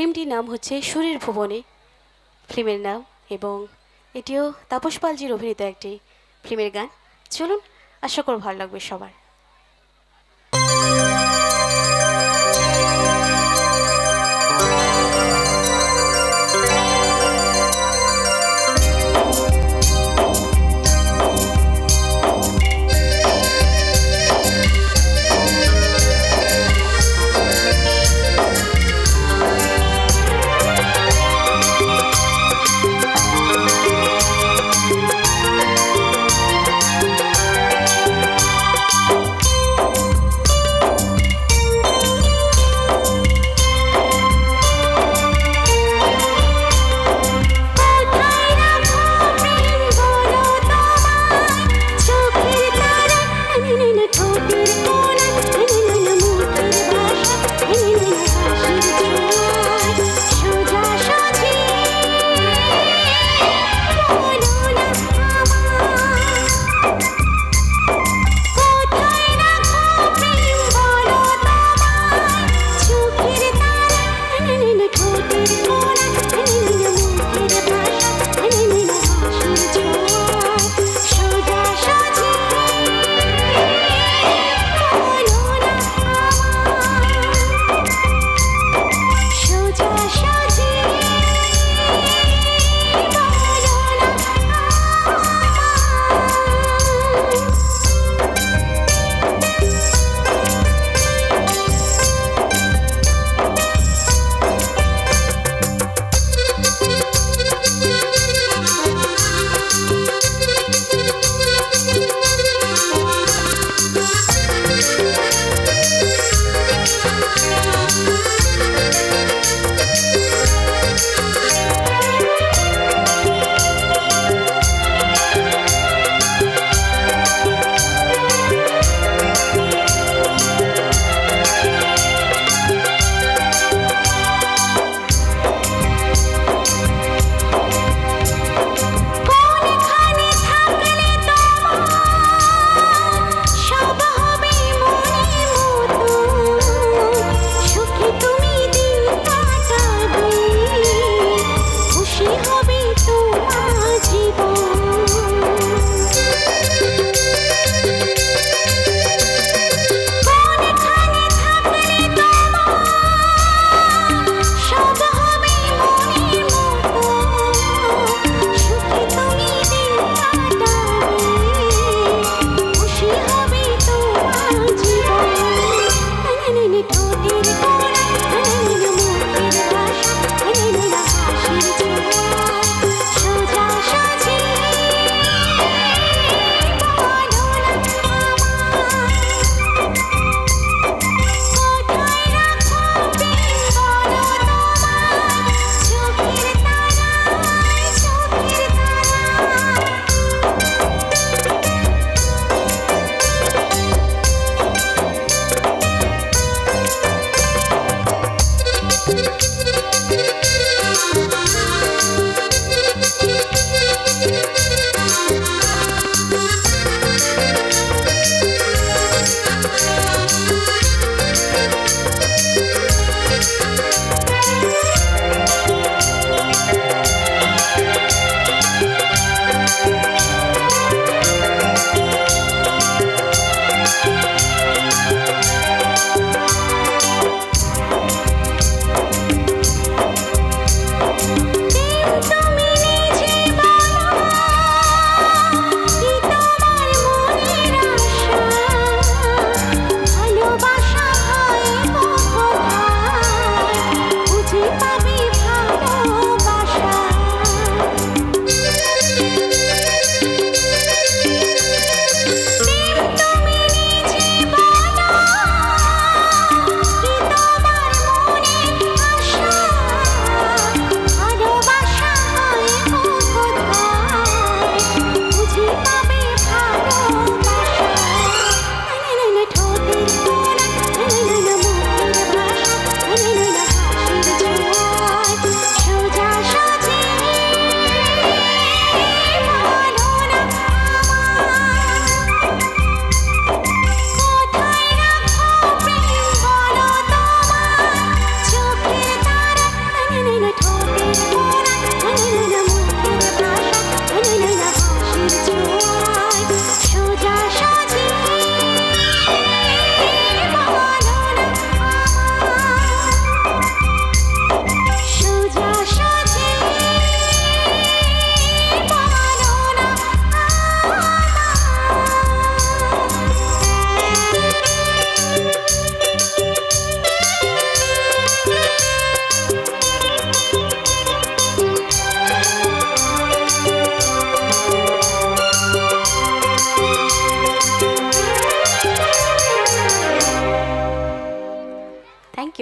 ফিল্মটির নাম হচ্ছে সুরের ভুবনে। ফিল্মের নাম এবং এটিও তাপস পালজির অভিনীত একটি ফিল্মের গান। চলুন, আশা করব ভালো লাগবে সবার। Thank you.